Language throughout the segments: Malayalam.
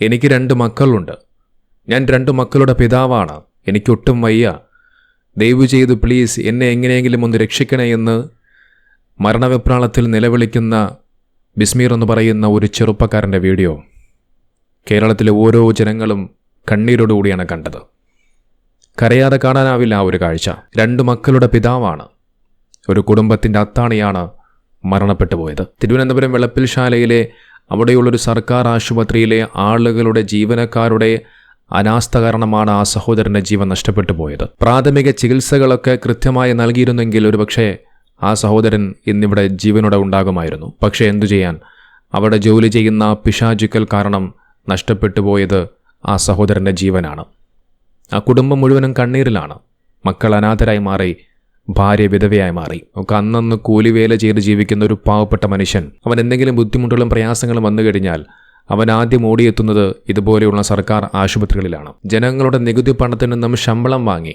എനിക്ക് രണ്ട് മക്കളുണ്ട്. ഞാൻ രണ്ട് മക്കളുടെ പിതാവാണ്. എനിക്കൊട്ടും വയ്യ. ദയവ് ചെയ്ത് പ്ലീസ് എന്നെ എങ്ങനെയെങ്കിലും ഒന്ന് രക്ഷിക്കണേ എന്ന് മരണവെപ്രാളത്തിൽ നിലവിളിക്കുന്ന ബിസ്മീർ എന്ന് പറയുന്ന ഒരു ചെറുപ്പക്കാരന്റെ വീഡിയോ. കേരളത്തിലെ ഓരോ ജനങ്ങളും കണ്ണീരോടുകൂടിയാണ് കണ്ടത്. കരയാതെ കാണാനാവില്ല ആ ഒരു കാഴ്ച. രണ്ട് മക്കളുടെ പിതാവാണ്. ഒരു കുടുംബത്തിന്റെ അത്താണിയാണ് മരണപ്പെട്ടു പോയത്. തിരുവനന്തപുരം വെളപ്പിൽശാലയിലെ അവിടെയുള്ളൊരു സർക്കാർ ആശുപത്രിയിലെ ആളുകളുടെ ജീവനക്കാരുടെ അനാസ്ഥ കാരണമാണ് ആ സഹോദരന്റെ ജീവൻ നഷ്ടപ്പെട്ടു പോയത്. പ്രാഥമിക ചികിത്സകളൊക്കെ കൃത്യമായി നൽകിയിരുന്നെങ്കിൽ ഒരുപക്ഷെ ആ സഹോദരൻ ഇന്നിവിടെ ജീവനോടെ ഉണ്ടാകുമായിരുന്നു. പക്ഷേ എന്തു ചെയ്യാൻ? അവിടെ ജോലി ചെയ്യുന്ന പിശാചുക്കൽ കാരണം നഷ്ടപ്പെട്ടു പോയത് ആ സഹോദരന്റെ ജീവനാണ്. ആ കുടുംബം മുഴുവനും കണ്ണീരിലാണ്. മക്കൾ അനാഥരായി മാറി ഭാര്യ വിധവയായി മാറി. ഒക്കെ അന്നന്ന് കൂലിവേല ചെയ്ത് ജീവിക്കുന്ന ഒരു പാവപ്പെട്ട മനുഷ്യൻ അവൻ എന്തെങ്കിലും ബുദ്ധിമുട്ടുകളും പ്രയാസങ്ങളും വന്നു കഴിഞ്ഞാൽ അവൻ ആദ്യം ഓടിയെത്തുന്നത് ഇതുപോലെയുള്ള സർക്കാർ ആശുപത്രികളിലാണ്. ജനങ്ങളുടെ നികുതി പണത്തിൽ നിന്നും ശമ്പളം വാങ്ങി.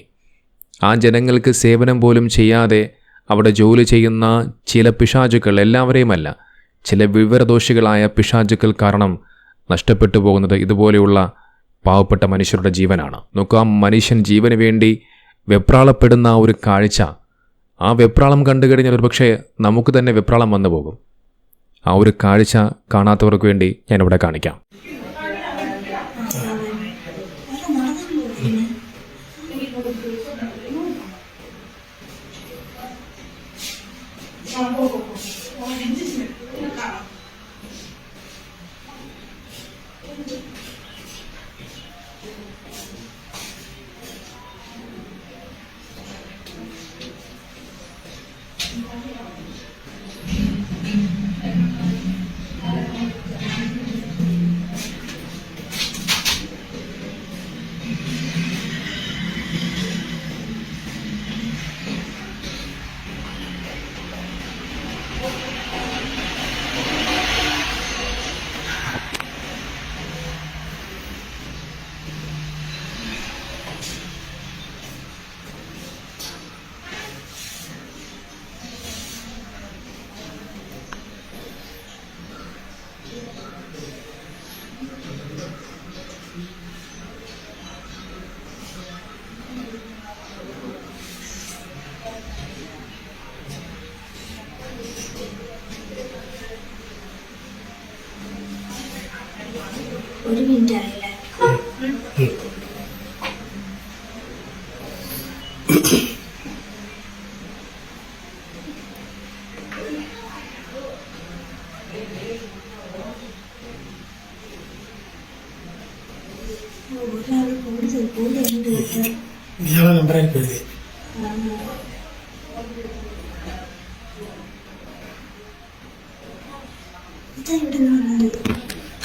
ആ ജനങ്ങൾക്ക് സേവനം പോലും ചെയ്യാതെ അവിടെ ജോലി ചെയ്യുന്ന ചില പിശാചുക്കൾ എല്ലാവരെയുമല്ല ചില വിവരദോഷികളായ പിശാചുക്കൾ കാരണം നഷ്ടപ്പെട്ടു പോകുന്നത് ഇതുപോലെയുള്ള പാവപ്പെട്ട മനുഷ്യരുടെ ജീവനാണ്. നോക്കുക മനുഷ്യൻ ജീവന് വേണ്ടി വെപ്രാളപ്പെടുന്ന ഒരു കാഴ്ച ആ വെപ്രാളം കണ്ടു കഴിഞ്ഞാൽ ഒരുപക്ഷെ നമുക്ക് തന്നെ വെപ്രാളം വന്നു പോകും ആ ഒരു കാഴ്ച കാണാത്തവർക്ക് വേണ്ടി ഞാനിവിടെ കാണിക്കാം.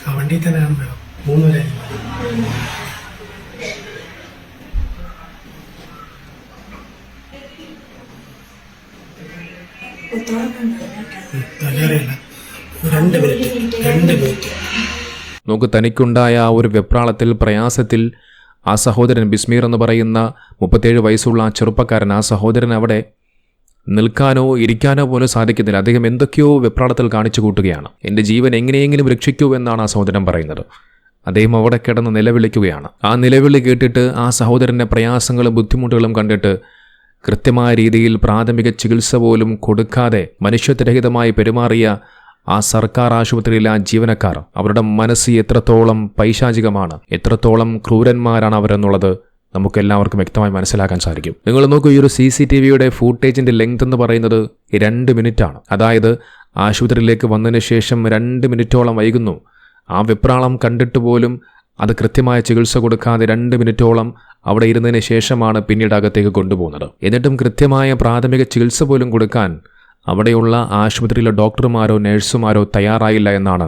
ആ വണ്ടിയിൽ തന്നെയാണ് വേണം. മൂന്ന് പേരായി രണ്ട് രണ്ട് നമുക്ക് തനിക്കുണ്ടായ ആ ഒരു വെപ്രാളത്തിൽ പ്രയാസത്തിൽ ആ സഹോദരൻ ബിസ്മീർ എന്ന് പറയുന്ന മുപ്പത്തേഴ് വയസ്സുള്ള ആ ചെറുപ്പക്കാരൻ ആ സഹോദരൻ അവിടെ നിൽക്കാനോ ഇരിക്കാനോ പോലും സാധിക്കുന്നില്ല. അദ്ദേഹം എന്തൊക്കെയോ വെപ്രാളത്തിൽ കാണിച്ചു കൂട്ടുകയാണ്. എന്റെ ജീവൻ എങ്ങനെയെങ്കിലും രക്ഷിക്കൂ എന്നാണ് ആ സഹോദരൻ പറയുന്നത്. അദ്ദേഹം അവിടെ കിടന്ന് നിലവിളിക്കുകയാണ്. ആ നിലവിളി കേട്ടിട്ട് ആ സഹോദരന്റെ പ്രയാസങ്ങളും ബുദ്ധിമുട്ടുകളും കണ്ടിട്ട് കൃത്യമായ രീതിയിൽ പ്രാഥമിക ചികിത്സ പോലും കൊടുക്കാതെ മനുഷ്യത്വരഹിതമായി പെരുമാറിയ ആ സർക്കാർ ആശുപത്രിയിലെ ആ ജീവനക്കാർ അവരുടെ മനസ്സ് എത്രത്തോളം പൈശാചികമാണ് എത്രത്തോളം ക്രൂരന്മാരാണ് അവരെന്നുള്ളത് നമുക്കെല്ലാവർക്കും വ്യക്തമായി മനസ്സിലാക്കാൻ സാധിക്കും. നിങ്ങൾ നോക്കൂ ഈ ഒരു സി സി ടി വിയുടെ ഫുട്ടേജിന്റെ ലെങ്ത് എന്ന് പറയുന്നത് രണ്ട് മിനിറ്റാണ്. അതായത് ആശുപത്രിയിലേക്ക് വന്നതിന് ശേഷം രണ്ട് മിനിറ്റോളം വൈകുന്നു. ആ വെപ്രാളം കണ്ടിട്ട് പോലും അത് കൃത്യമായ ചികിത്സ കൊടുക്കാതെ രണ്ട് മിനിറ്റോളം അവിടെ ഇരുന്നതിന് ശേഷമാണ് പിന്നീട് അകത്തേക്ക് കൊണ്ടുപോകുന്നത്. എന്നിട്ടും കൃത്യമായ പ്രാഥമിക ചികിത്സ പോലും കൊടുക്കാൻ അവിടെയുള്ള ആശുപത്രിയിലെ ഡോക്ടർമാരോ നഴ്സുമാരോ തയ്യാറായില്ല എന്നാണ്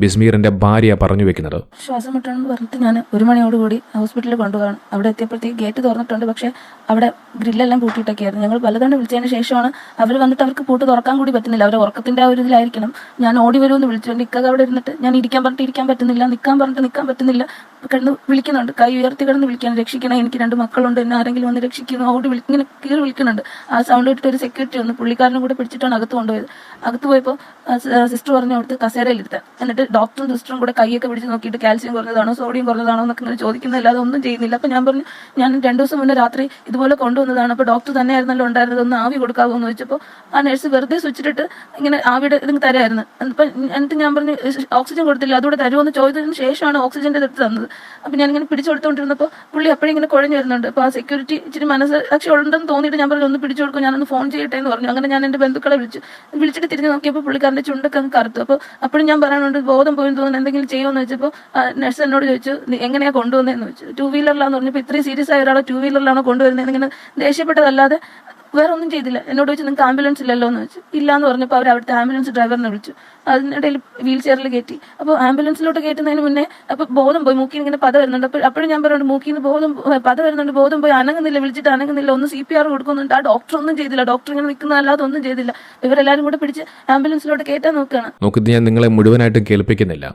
ബിസ്മീറിന്റെ ഭാര്യ പറഞ്ഞു വെക്കുന്നത്. ശ്വാസം മുട്ടണമെന്ന് പറഞ്ഞിട്ട് ഞാൻ ഒരു മണിയോടുകൂടി ഹോസ്പിറ്റലിൽ കൊണ്ടുപോകാണ് അവിടെ എത്തിയപ്പോഴത്തേക്ക് ഗേറ്റ് തുറന്നിട്ടുണ്ട്. പക്ഷെ അവിടെ ഗ്രില്ലെല്ലാം പൂട്ടിയിട്ടൊക്കെയായിരുന്നു. ഞങ്ങൾ പലതവണ വിളിച്ചതിന് ശേഷമാണ് അവർ വന്നിട്ട് അവർക്ക് പൂട്ട് തുറക്കാൻ കൂടി പറ്റുന്നില്ല. അവർ ഉറക്കത്തിന്റെ ആ ഒരു ഇതിലായിരിക്കണം. ഞാൻ ഓടി വരുമെന്ന് വിളിച്ചു. നിൽക്കുക അവിടെ ഇരുന്നിട്ട് ഞാൻ ഇരിക്കാൻ പറഞ്ഞിട്ട് ഇരിക്കാൻ പറ്റുന്നില്ല. നിൽക്കാൻ പറഞ്ഞിട്ട് നിൽക്കാൻ പറ്റുന്നില്ല. കിടന്ന് വിളിക്കുന്നുണ്ട്. കൈ ഉയർത്തി കിടന്ന് വിളിക്കാൻ രക്ഷിക്കണം. എനിക്ക് രണ്ട് മക്കളുണ്ട്. എന്നെ ആരെങ്കിലും വന്ന് രക്ഷിക്കുന്നു. ഓടി വിളി ഇങ്ങനെ കീറി വിളിക്കുന്നുണ്ട്. ആ സൗണ്ട് ഇട്ടിട്ട് ഒരു സെക്യൂരിറ്റി വന്ന്. പുള്ളിക്കാരനും കൂടെ പിടിച്ചിട്ടാണ് അകത്ത് കൊണ്ടുപോയത്. അകത്ത് പോയപ്പോൾ സിസ്റ്റർ പറഞ്ഞു അവിടുത്തെ കസേരയിലിരുത്താൻ. എന്നിട്ട് ഡോക്ടറും സിസ്റ്ററും കൂടെ കൈയൊക്കെ പിടിച്ച് നോക്കിയിട്ട് കാൽസ്യം കുറഞ്ഞതാണോ സോഡിയം കുറഞ്ഞതാണോ എന്നൊക്കെ ഇങ്ങനെ ചോദിക്കുന്നതല്ലാതെ ഒന്നും ചെയ്യുന്നില്ല. അപ്പം ഞാൻ പറഞ്ഞു ഞാൻ രണ്ട് ദിവസം മുന്നേ രാത്രി ഇതുപോലെ കൊണ്ടുവന്നതാണ്. അപ്പോൾ ഡോക്ടർ തന്നെ തന്നെയായിരുന്നല്ലോ ഉണ്ടായിരുന്നത് ഒന്ന് ആവി കൊടുക്കാവോ എന്ന് വെച്ചപ്പോൾ ആ നഴ്സ് വെറുതെ സ്വിച്ചിട്ടിട്ട് ഇങ്ങനെ ആവിയുടെ ഇത് തരായിരുന്നു. അപ്പം എന്നിട്ട് ഞാൻ പറഞ്ഞു ഓക്സിജൻ കൊടുത്തില്ല അതുകൂടെ തരുമോ എന്ന് ചോദിച്ചതിന് ശേഷമാണ് ഓക്സിജന്റെ എടുത്ത് തന്നത്. അപ്പം ഞാനിങ്ങനെ പിടിച്ചു കൊടുത്തുകൊണ്ടിരുന്നപ്പോൾ പുള്ളി അപ്പോഴും ഇങ്ങനെ കുഴഞ്ഞു വരുന്നുണ്ട്. അപ്പോൾ ആ സെക്യൂരിറ്റി ഇച്ചിരി മനസ്സാക്ഷി ഉണ്ടെന്ന് തോന്നിയിട്ട് ഞാൻ പറഞ്ഞു ഒന്ന് പിടിച്ചു കൊടുക്കും ഞാനൊന്ന് ഫോൺ ചെയ്യട്ടെ എന്ന് പറഞ്ഞു. അങ്ങനെ ഞാൻ എന്റെ ബന്ധുക്കളെ വിളിച്ചു. വിളിച്ചിട്ട് തിരിഞ്ഞ് നോക്കിയപ്പോൾ പുള്ളിക്കാരന്റെ ചുണ്ടൊക്കെ അങ്ങ് കറുത്തു. അപ്പോൾ അപ്പോഴും ഞാൻ പറയാനുണ്ട് ബോധം പോയി തോന്നുന്നു എന്തെങ്കിലും ചെയ്യുമെന്ന് വെച്ചപ്പോൾ നഴ്സ് എന്നോട് ചോദിച്ചു എങ്ങനെയാണ് എങ്ങനെയാ കൊണ്ടുവന്നതെന്ന് വെച്ചു ടു വീലറിലാന്ന് പറഞ്ഞപ്പോൾ ഇത്രയും സീരിയസ് ആയ ഒരാളെ ടു വീലറിലാണോ കൊണ്ടുവരുന്നത് ഇങ്ങനെ ദേഷ്യപ്പെട്ടതല്ലാതെ വേറെ ഒന്നും ചെയ്തില്ല. എന്നോട് ചോദിച്ചു നിങ്ങൾക്ക് ആംബുലൻസ് ഇല്ലല്ലോ? എന്ന് വെച്ചു ഇല്ല എന്ന് പറഞ്ഞപ്പോൾ അവർ അവിടുത്തെ ആംബുലൻസ് ഡ്രൈവറിനെ വിളിച്ചു. അതിനിടയിൽ വീൽ ചെയറിൽ കയറ്റി അപ്പോൾ ആംബുലൻസിലോട്ട് കയറ്റുന്നതിന് മുന്നേ അപ്പോൾ ബോധം പോയി. മൂക്കിൽ ഇങ്ങനെ പത വരുന്നുണ്ട്. അപ്പോൾ അപ്പോഴും ഞാൻ പറഞ്ഞു മൂക്കിൽ ബോധം പത വരുന്നുണ്ട്. ബോധം പോയി അനങ്ങുന്നില്ല വിളിച്ചിട്ട് അനങ്ങുന്നില്ല. ഒന്ന് സി പി ആർ കൊടുക്കുന്നുണ്ട്. ആ ഡോക്ടർ ഒന്നും ചെയ്തില്ല. ഡോക്ടർ ഇങ്ങനെ നിൽക്കുന്നതല്ലാതെ ഒന്നും ചെയ്തില്ല. ഇവരെല്ലാവരും കൂടെ പിടിച്ച് ആംബുലൻസിലോട്ട് കയറ്റാൻ നോക്കുകയാണ്. നോക്കുന്നത് ഞാൻ നിങ്ങളെ മുഴുവനായിട്ടും കേൾപ്പിക്കുന്നില്ല.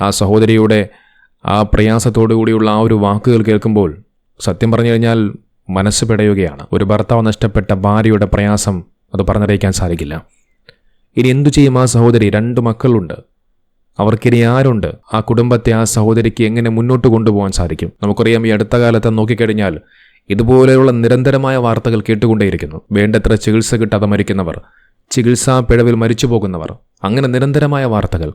ആ സഹോദരിയുടെ ആ പ്രയാസത്തോടു കൂടിയുള്ള ആ ഒരു വാക്കുകൾ കേൾക്കുമ്പോൾ സത്യം പറഞ്ഞു കഴിഞ്ഞാൽ മനസ്സ് പിടയുകയാണ്. ഒരു ഭർത്താവ് നഷ്ടപ്പെട്ട ഭാര്യയുടെ പ്രയാസം അത് പറഞ്ഞറിയിക്കാൻ സാധിക്കില്ല. ഇനി എന്തു ചെയ്യും ആ സഹോദരി? രണ്ട് മക്കളുണ്ട്. അവർക്കിനി ആരുണ്ട്? ആ കുടുംബത്തെ ആ സഹോദരിക്ക് എങ്ങനെ മുന്നോട്ട് കൊണ്ടുപോകാൻ സാധിക്കും? നമുക്കറിയാം ഈ അടുത്ത കാലത്ത് നോക്കിക്കഴിഞ്ഞാൽ ഇതുപോലെയുള്ള നിരന്തരമായ വാർത്തകൾ കേട്ടുകൊണ്ടേയിരിക്കുന്നു. വേണ്ടത്ര ചികിത്സ കിട്ടാതെ മരിക്കുന്നവർ ചികിത്സാ പിഴവിൽ മരിച്ചു പോകുന്നവർ അങ്ങനെ നിരന്തരമായ വാർത്തകൾ.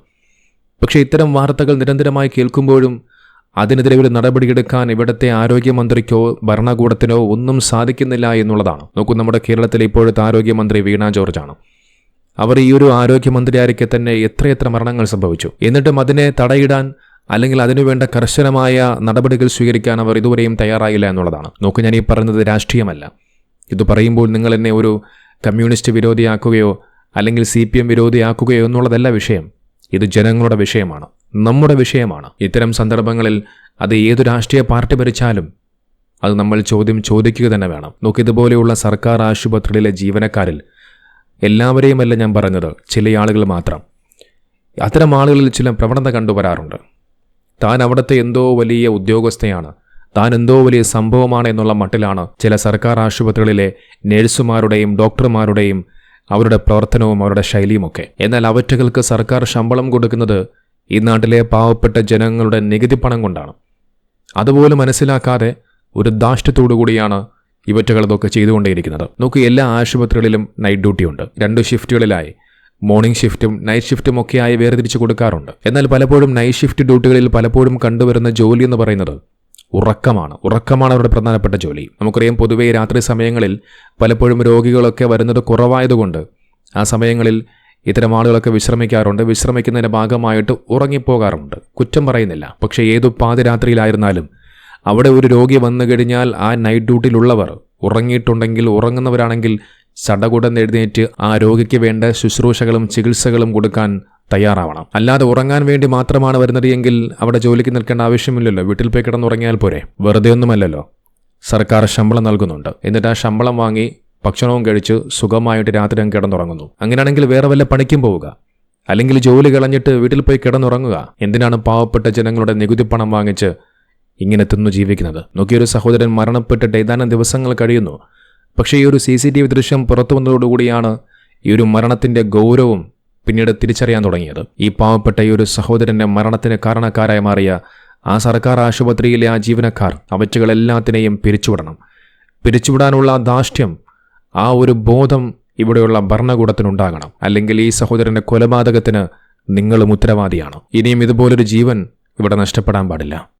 പക്ഷേ ഇത്തരം വാർത്തകൾ നിരന്തരമായി കേൾക്കുമ്പോഴും അതിനെതിരെ ഒരു നടപടിയെടുക്കാൻ ഇവിടുത്തെ ആരോഗ്യമന്ത്രിക്കോ ഭരണകൂടത്തിനോ ഒന്നും സാധിക്കുന്നില്ല എന്നുള്ളതാണ്. നോക്കൂ നമ്മുടെ കേരളത്തിലെ ഇപ്പോഴത്തെ ആരോഗ്യമന്ത്രി വീണ ജോർജാണ്. അവർ ഈ ഒരു ആരോഗ്യമന്ത്രിയായിരിക്കെ തന്നെ എത്രയെത്ര മരണങ്ങൾ സംഭവിച്ചു. എന്നിട്ടും അതിനെ തടയിടാൻ അല്ലെങ്കിൽ അതിനുവേണ്ട കർശനമായ നടപടികൾ സ്വീകരിക്കാൻ അവർ ഇതുവരെയും തയ്യാറായില്ല എന്നുള്ളതാണ്. നോക്കൂ ഞാൻ ഈ പറയുന്നത് രാഷ്ട്രീയമല്ല. ഇത് പറയുമ്പോൾ നിങ്ങൾ എന്നെ ഒരു കമ്മ്യൂണിസ്റ്റ് വിരോധിയാക്കുകയോ അല്ലെങ്കിൽ സി പി എം വിരോധിയാക്കുകയോ എന്നുള്ളതല്ല വിഷയം. ഇത് ജനങ്ങളുടെ വിഷയമാണ്. നമ്മുടെ വിഷയമാണ്. ഇത്തരം സന്ദർഭങ്ങളിൽ അത് ഏതു രാഷ്ട്രീയ പാർട്ടി ഭരിച്ചാലും അത് നമ്മൾ ചോദ്യം ചോദിക്കുക തന്നെ വേണം. നോക്കി ഇതുപോലെയുള്ള സർക്കാർ ആശുപത്രിയിലെ ജീവനക്കാരിൽ എല്ലാവരെയുമല്ല ഞാൻ പറഞ്ഞത് ചില ആളുകൾ മാത്രം. അത്തരം ആളുകളിൽ ചില പ്രവണത കണ്ടുവരാറുണ്ട് താൻ അവിടുത്തെ എന്തോ വലിയ ഉദ്യോഗസ്ഥയാണ് താൻ എന്തോ വലിയ സംഭവമാണ് എന്നുള്ള മട്ടിലാണ് ചില സർക്കാർ ആശുപത്രികളിലെ നേഴ്സുമാരുടെയും ഡോക്ടർമാരുടെയും അവരുടെ പ്രവർത്തനവും അവരുടെ ശൈലിയുമൊക്കെ. എന്നാൽ അവറ്റകൾക്ക് സർക്കാർ ശമ്പളം കൊടുക്കുന്നത് ഈ നാട്ടിലെ പാവപ്പെട്ട ജനങ്ങളുടെ നികുതി പണം കൊണ്ടാണ്. അതുപോലെ മനസ്സിലാക്കാതെ ഒരു ദാഷ്ട്യത്തോടുകൂടിയാണ് ഇവറ്റകൾ ഇതൊക്കെ ചെയ്തുകൊണ്ടേയിരിക്കുന്നത്. നോക്ക് എല്ലാ ആശുപത്രികളിലും നൈറ്റ് ഡ്യൂട്ടി ഉണ്ട്. രണ്ട് ഷിഫ്റ്റുകളിലായി മോർണിംഗ് ഷിഫ്റ്റും നൈറ്റ് ഷിഫ്റ്റും ഒക്കെയായി വേർതിരിച്ച് കൊടുക്കാറുണ്ട്. എന്നാൽ പലപ്പോഴും നൈറ്റ് ഷിഫ്റ്റ് ഡ്യൂട്ടികളിൽ പലപ്പോഴും കണ്ടുവരുന്ന ജോലി എന്ന് പറയുന്നത് ഉറക്കമാണ്. ഉറക്കമാണ് അവരുടെ പ്രധാനപ്പെട്ട ജോലി. നമുക്കറിയാം പൊതുവേ രാത്രി സമയങ്ങളിൽ പലപ്പോഴും രോഗികളൊക്കെ വരുന്നത് കുറവായതുകൊണ്ട് ആ സമയങ്ങളിൽ ഇത്തരം ആളുകളൊക്കെ വിശ്രമിക്കാറുണ്ട്. വിശ്രമിക്കുന്നതിന്റെ ഭാഗമായിട്ട് ഉറങ്ങിപ്പോകാറുണ്ട്. കുറ്റം പറയുന്നില്ല. പക്ഷേ ഏതു പാതിരാത്രിയിലായിരുന്നാലും അവിടെ ഒരു രോഗി വന്നു കഴിഞ്ഞാൽ ആ നൈറ്റ് ഡ്യൂട്ടിയിലുള്ളവർ ഉറങ്ങിയിട്ടുണ്ടെങ്കിൽ ഉറങ്ങുന്നവരാണെങ്കിൽ ചടകുടൻ എഴുന്നേറ്റ് ആ രോഗിക്ക് വേണ്ട ശുശ്രൂഷകളും ചികിത്സകളും കൊടുക്കാൻ തയ്യാറാവണം. അല്ലാതെ ഉറങ്ങാൻ വേണ്ടി മാത്രമാണ് വരുന്നത് എങ്കിൽ അവിടെ ജോലിക്ക് നിൽക്കേണ്ട ആവശ്യമില്ലല്ലോ. വീട്ടിൽ പോയി കിടന്നുറങ്ങിയാൽ പോരെ. വെറുതെ ഒന്നുമല്ലല്ലോ സർക്കാർ ശമ്പളം നൽകുന്നുണ്ട്. എന്നിട്ട് ആ ശമ്പളം വാങ്ങി ഭക്ഷണവും കഴിച്ച് സുഖമായിട്ട് രാത്രി അങ്ങ് കിടന്നുറങ്ങുന്നു. അങ്ങനെയാണെങ്കിൽ വേറെ വല്ല പണിക്കും പോവുക. അല്ലെങ്കിൽ ജോലി കളഞ്ഞിട്ട് വീട്ടിൽ പോയി കിടന്നുറങ്ങുക. എന്തിനാണ് പാവപ്പെട്ട ജനങ്ങളുടെ നികുതി പണം വാങ്ങിച്ച് ഇങ്ങനെ തിന്നു ജീവിക്കുന്നത്? നോക്കിയൊരു സഹോദരൻ മരണപ്പെട്ടിട്ട് ഏതാനും ദിവസങ്ങൾ കഴിയുന്നു. പക്ഷേ ഈ ഒരു സി സി ടി വി ദൃശ്യം പുറത്തു വന്നതോടുകൂടിയാണ് ഈ ഒരു മരണത്തിന്റെ ഗൗരവം പിന്നീട് തിരിച്ചറിയാൻ തുടങ്ങിയത്. ഈ പാവപ്പെട്ട ഈ ഒരു സഹോദരന്റെ മരണത്തിന് കാരണക്കാരായി മാറിയ ആ സർക്കാർ ആശുപത്രിയിലെ ആ ജീവനക്കാർ അവറ്റകളെല്ലാത്തിനെയും പിരിച്ചുവിടണം. പിരിച്ചുവിടാനുള്ള ആ ധാഷ്ട്യം ആ ഒരു ബോധം ഇവിടെയുള്ള ഭരണകൂടത്തിനുണ്ടാകണം. അല്ലെങ്കിൽ ഈ സഹോദരന്റെ കൊലപാതകത്തിന് നിങ്ങളും ഉത്തരവാദിയാണ്. ഇനിയും ഇതുപോലൊരു ജീവൻ ഇവിടെ നഷ്ടപ്പെടാൻ പാടില്ല.